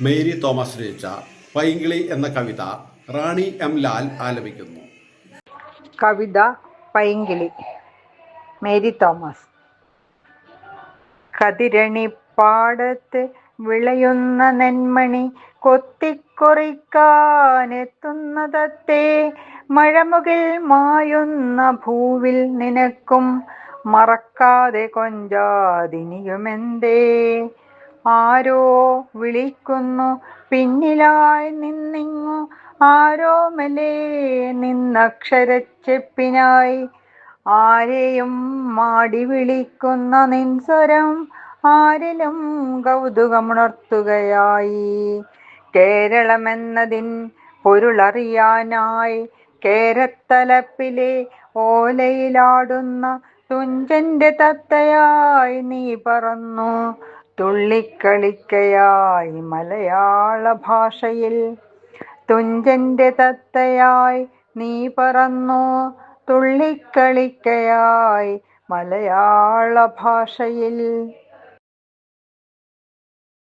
Mary Thomas രചിച്ച പൈങ്കിളി എന്ന കവിത റാണി എം ലാൽ ആലപിക്കുന്നു. കവിത പൈങ്കിളി മേരി തോമസ്. കതിരണി പാടത്ത് വിളയുന്ന നെന്മണി കൊത്തിക്കൊറിക്കാനെത്തുന്നതത്തെ മഴമുകിൽ മായുന്ന ഭൂവിൽ നിനക്കും മറക്കാതെ കൊഞ്ചാതിനിയുമെന്തേ. ആരോ വിളിക്കുന്നു പിന്നിലായി നിന്നിങ്ങു. ആരോ മെല്ലെ നിന്നക്ഷരച്ചെപ്പിനായി. ആരെയും മാടി വിളിക്കുന്ന നിൻസ്വരം ആരിലും കൗതുകമുണർത്തുകയായി. കേരളമെന്നതിൻ പൊരുളറിയാനായി കേരത്തലപ്പിലെ ഓലയിലാടുന്ന തുഞ്ചന്റെ തത്തയായി നീ പറന്നു. തുള്ളിക്കളിക്കയായി മലയാള ഭാഷയിൽ. തുഞ്ചന്റെ തത്തയായി നീ പറന്നു. തുള്ളിക്കളിക്കയായി മലയാള ഭാഷയിൽ.